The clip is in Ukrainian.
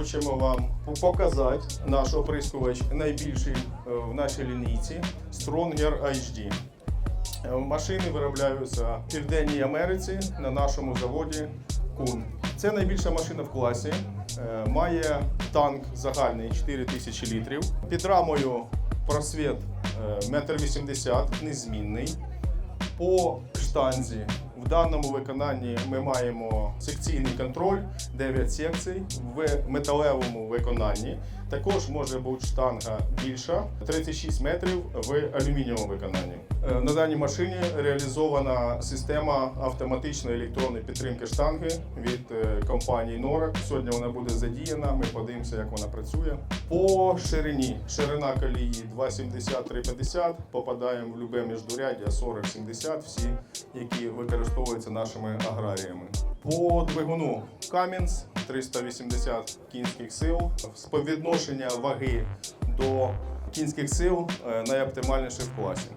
хочемо вам показати наш оприскувач найбільший е, в нашій лінійці Stronger HD. Е, Машини виробляються в Південній Америці на нашому заводі Кун. Це найбільша машина в класі. Е, Має танк загальний 4000 літрів. Під рамою просвіт е, 1,80 м, незмінний. По штанзі в даному виконанні ми маємо секційний контроль, 9 секцій в металевому виконанні. Також може бути штанга більша 36 метрів в алюмінієвому виконанні. Е, На даній машині реалізована система автоматичної електронної підтримки штанги від е, компанії Norek. Сьогодні вона буде задіяна. Ми подивимося, як вона працює. По ширині ширина колії 2,70-3,50. Попадаємо в любе міждуряддя 40-70, всі, які використовуються нашими аграріями. По двигуну Камінс 380 кінських сил. Співвідношення ваги до кінських сил е, найоптимальніше в класі.